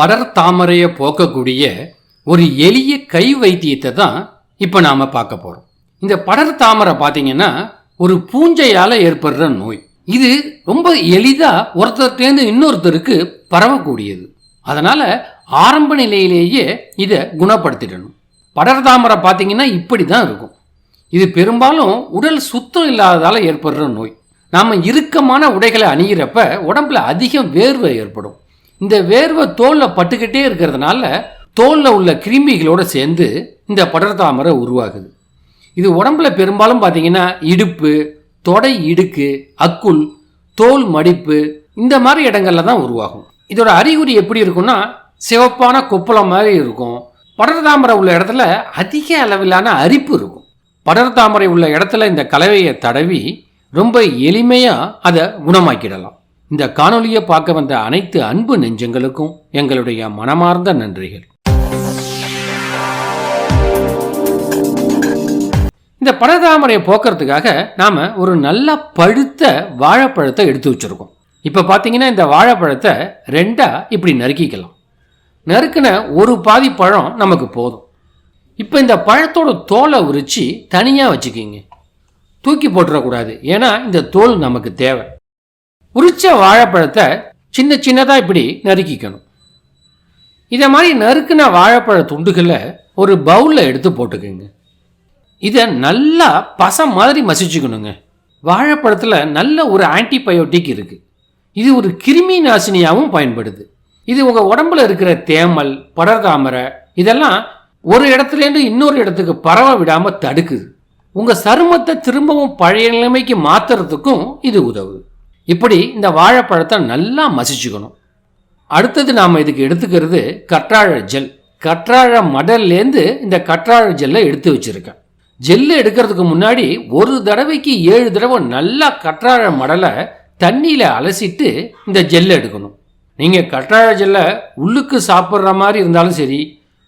படர் தாமரையை போக்கக்கூடிய ஒரு எளிய கை வைத்தியத்தை தான் இப்போ நாம் பார்க்க போகிறோம் இந்த படர் தாமரை பார்த்தீங்கன்னா ஒரு பூஞ்சையால் ஏற்படுற நோய். இது ரொம்ப எளிதாக ஒருத்தர்கிட்டேருந்து இன்னொருத்தருக்கு பரவக்கூடியது. அதனால் ஆரம்ப நிலையிலேயே இதை குணப்படுத்திடணும். படர் தாமரை பார்த்தீங்கன்னா இப்படி தான் இருக்கும். இது பெரும்பாலும் உடல் சுத்தம் இல்லாததால் ஏற்படுற நோய். நாம் இறுக்கமான உடைகளை அணிகிறப்ப உடம்புல அதிகம் வேர்வை ஏற்படும். இந்த வேர்வை தோலில் பட்டுக்கிட்டே இருக்கிறதுனால தோலில் உள்ள கிருமிகளோடு சேர்ந்து இந்த படர்தாமரை உருவாகுது. இது உடம்புல பெரும்பாலும் பார்த்தீங்கன்னா இடுப்பு தொடை இடுக்கு அக்குள் தோல் மடிப்பு இந்த மாதிரி இடங்கள்ல தான் உருவாகும். இதோட அறிகுறி எப்படி இருக்கும்னா சிவப்பான கொப்பளம் மாதிரி இருக்கும். படர்தாமரை உள்ள இடத்துல அதிக அளவிலான அரிப்பு இருக்கும். படர்தாமரை உள்ள இடத்துல இந்த கலவையை தடவி ரொம்ப எளிமையாக அதை குணமாக்கிடலாம். இந்த காணொலியை பார்க்க வந்த அனைத்து அன்பு நெஞ்சங்களுக்கும் எங்களுடைய மனமார்ந்த நன்றிகள். இந்த படர்தாமரையை போக்குறதுக்காக நாம் ஒரு நல்ல பழுத்த வாழைப்பழத்தை எடுத்து வச்சுருக்கோம். இப்போ பார்த்தீங்கன்னா இந்த வாழைப்பழத்தை ரெண்டாக இப்படி நறுக்கிக்கலாம். நறுக்கின ஒரு பாதி பழம் நமக்கு போதும். இப்போ இந்த பழத்தோட தோலை உரித்து தனியாக வச்சுக்கிங்க. தூக்கி போட்டுறக்கூடாது. ஏன்னா இந்த தோல் நமக்கு தேவை. உரிச்ச வாழைப்பழத்தை சின்ன சின்னதாக இப்படி நறுக்கிக்கணும். இதை மாதிரி நறுக்கின வாழைப்பழ துண்டுகளை ஒரு பவுலில் எடுத்து போட்டுக்கோங்க. இதை நல்லா பசம் மாதிரி மசிச்சுக்கணுங்க. வாழைப்பழத்தில் நல்ல ஒரு ஆன்டிபயோட்டிக் இருக்குது இது ஒரு கிருமி நாசினியாகவும் பயன்படுது. இது உங்கள் உடம்புல இருக்கிற தேமல் படர்தாமரை இதெல்லாம் ஒரு இடத்துலேருந்து இன்னொரு இடத்துக்கு பரவ விடாமல் தடுக்குது. உங்கள் சருமத்தை திரும்பவும் பழைய நிலைமைக்கு மாற்றுறதுக்கும் இது உதவுது. இப்படி இந்த வாழைப்பழத்தை நல்லா மசிச்சுக்கணும். அடுத்தது நாம் இதுக்கு எடுத்துக்கிறது கற்றாழை ஜெல். கற்றாழை மடல்லேருந்து இந்த கற்றாழை ஜெல்லை எடுத்து வச்சுருக்கேன். ஜெல்லு எடுக்கிறதுக்கு முன்னாடி ஒரு தடவைக்கு ஏழு தடவை நல்லா கற்றாழை மடலை தண்ணியில் அலசிட்டு இந்த ஜெல்லை எடுக்கணும். நீங்கள் கற்றாழை ஜெல்லை உள்ளுக்கு சாப்பிட்ற மாதிரி இருந்தாலும் சரி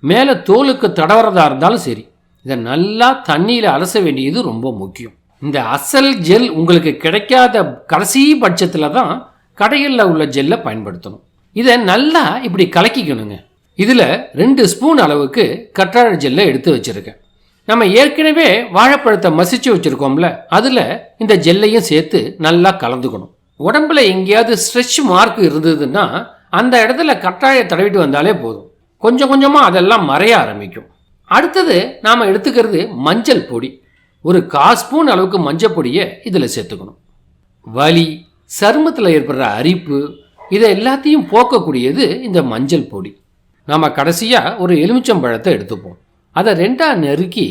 மேலே தோலுக்கு தடவுறதா இருந்தாலும் சரி இதை நல்லா தண்ணியில் அலச வேண்டியது ரொம்ப முக்கியம். இந்த அசல் ஜெல் உங்களுக்கு கிடைக்காத கடைசி பட்சத்தில் தான் கடைகளில் உள்ள ஜெல்லை பயன்படுத்தணும். இதை நல்லா இப்படி கலக்கிக்கணுங்க. இதில் ரெண்டு ஸ்பூன் அளவுக்கு கற்றாழை ஜெல்லை எடுத்து வச்சுருக்கேன். நம்ம ஏற்கனவே வாழைப்பழத்தை மசிச்சு வச்சுருக்கோம்ல அதில் இந்த ஜெல்லையும் சேர்த்து நல்லா கலந்துக்கணும். உடம்புல எங்கேயாவது ஸ்ட்ரெச் மார்க் இருந்ததுன்னா அந்த இடத்துல கற்றாழையை தடவிட்டு வந்தாலே போதும். கொஞ்சம் கொஞ்சமாக அதெல்லாம் மறைய ஆரம்பிக்கும். அடுத்தது நாம் எடுத்துக்கிறது மஞ்சள் பொடி. ஒரு காஸ்பூன் அளவுக்கு மஞ்சள் பொடியை இதில் சேர்த்துக்கணும். வலி சருமத்தில் ஏற்படுற அரிப்பு இதை எல்லாத்தையும் போக்கக்கூடியது இந்த மஞ்சள் பொடி. நாம் கடைசியாக ஒரு எலுமிச்சம்பழத்தை எடுத்துப்போம். அதை ரெண்டாக நெருக்கி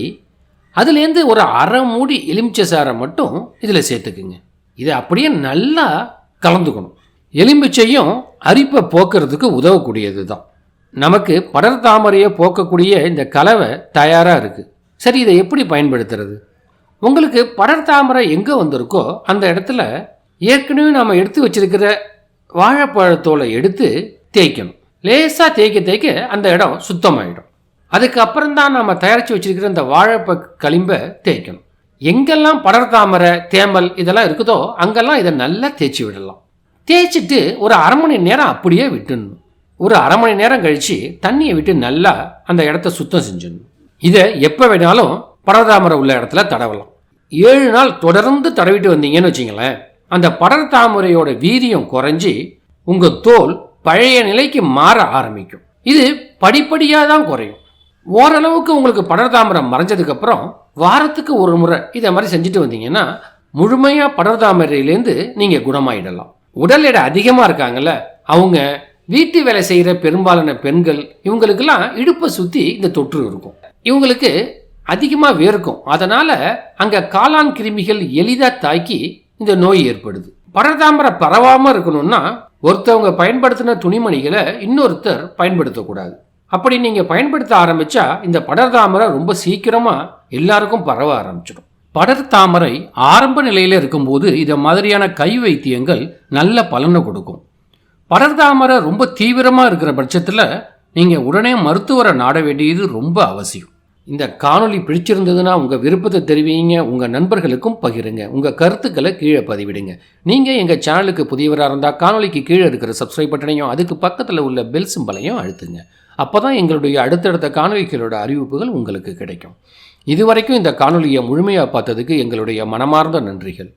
அதுலேருந்து ஒரு அரை மூடி எலுமிச்சை சாரை மட்டும் இதில் சேர்த்துக்குங்க. இதை அப்படியே நல்லா கலந்துக்கணும். எலுமிச்சையும் அரிப்பை போக்குறதுக்கு உதவக்கூடியது தான். நமக்கு படர் தாமரையை போக்கக்கூடிய இந்த கலவை தயாராக இருக்குது சரி இதை எப்படி பயன்படுத்துறது? உங்களுக்கு படர் தாமரை எங்கே வந்திருக்கோ அந்த இடத்துல ஏற்கனவே நாம் எடுத்து வச்சிருக்கிற வாழைப்பழத்தோலை எடுத்து தேய்க்கணும். லேசாக தேய்க்க தேய்க்க அந்த இடம் சுத்தமாயிடும். அதுக்கப்புறம் தான் நம்ம தயாரித்து வச்சிருக்கிற இந்த வாழைப்ப களிம்பை தேய்க்கணும். எங்கெல்லாம் படர் தாமரை தேமல் இதெல்லாம் இருக்குதோ அங்கெல்லாம் இதை நல்லா தேய்ச்சி விடலாம். தேய்ச்சிட்டு ஒரு அரை மணி நேரம் அப்படியே விட்டுடணும் ஒரு அரை மணி நேரம் கழித்து தண்ணியை விட்டு நல்லா அந்த இடத்த சுத்தம் செஞ்சிடணும். இதை எப்போ வேணாலும் படர் தாமரை உள்ள இடத்துல தடவலாம். ஏழு நாள் தொடர்ந்து தடவிட்டு வந்தீங்கன்னு வச்சிங்களேன் அந்த படர் தாமரையோட வீரியம் குறைஞ்சி உங்கள் தோல் பழைய நிலைக்கு மாற ஆரம்பிக்கும். இது படிப்படியாக தான் குறையும். ஓரளவுக்கு உங்களுக்கு படர் தாமரம் மறைஞ்சதுக்கப்புறம் வாரத்துக்கு ஒரு முறை இதை மாதிரி செஞ்சுட்டு வந்தீங்கன்னா முழுமையாக படர் தாமரையிலேருந்து நீங்கள் குணமாயிடலாம். உடல் எடை அதிகமாக இருக்காங்கல்ல அவங்க வீட்டு வேலை செய்கிற பெரும்பாலான பெண்கள் இவங்களுக்கெல்லாம் இடுப்பை சுற்றி இந்த தொற்று இருக்கும். இவங்களுக்கு அதிகமாக வேர்க்கும். அதனால் அங்கே காளான் கிருமிகள் எளிதாக தாக்கி இந்த நோய் ஏற்படுது. படர்தாமரை பரவாமல் இருக்கணும்னா ஒருத்தவங்க பயன்படுத்தின துணிமணிகளை இன்னொருத்தர் பயன்படுத்தக்கூடாது. அப்படி நீங்கள் பயன்படுத்த ஆரம்பித்தா இந்த படர்தாமரை ரொம்ப சீக்கிரமாக எல்லாருக்கும் பரவ ஆரம்பிச்சிடும். படர் தாமரை ஆரம்ப நிலையில் இருக்கும்போது இதை மாதிரியான கை வைத்தியங்கள் நல்ல பலனை கொடுக்கும். படர் தாமரை ரொம்ப தீவிரமாக இருக்கிற பட்சத்தில் நீங்கள் உடனே மருத்துவரை நாட வேண்டியது ரொம்ப அவசியம். இந்த காணொலி பிடிச்சிருந்ததுன்னா உங்கள் விருப்பத்தை தெரிவிங்க உங்கள் நண்பர்களுக்கும் பகிருங்க உங்கள் கருத்துக்களை கீழே பதிவிடுங்க. நீங்கள் எங்கள் சேனலுக்கு புதியவராக இருந்தால் காணொளிக்கு கீழே இருக்கிற சப்ஸ்கிரைப் பட்டனையும் அதுக்கு பக்கத்தில் உள்ள பெல் சிம்பலையும் அழுத்துங்க. அப்போ தான் எங்களுடைய அடுத்தடுத்த காணொலிகளோட அறிவிப்புகள் உங்களுக்கு கிடைக்கும். இதுவரைக்கும் இந்த காணொலியை முழுமையாக பார்த்ததுக்கு எங்களுடைய மனமார்ந்த நன்றிகள்.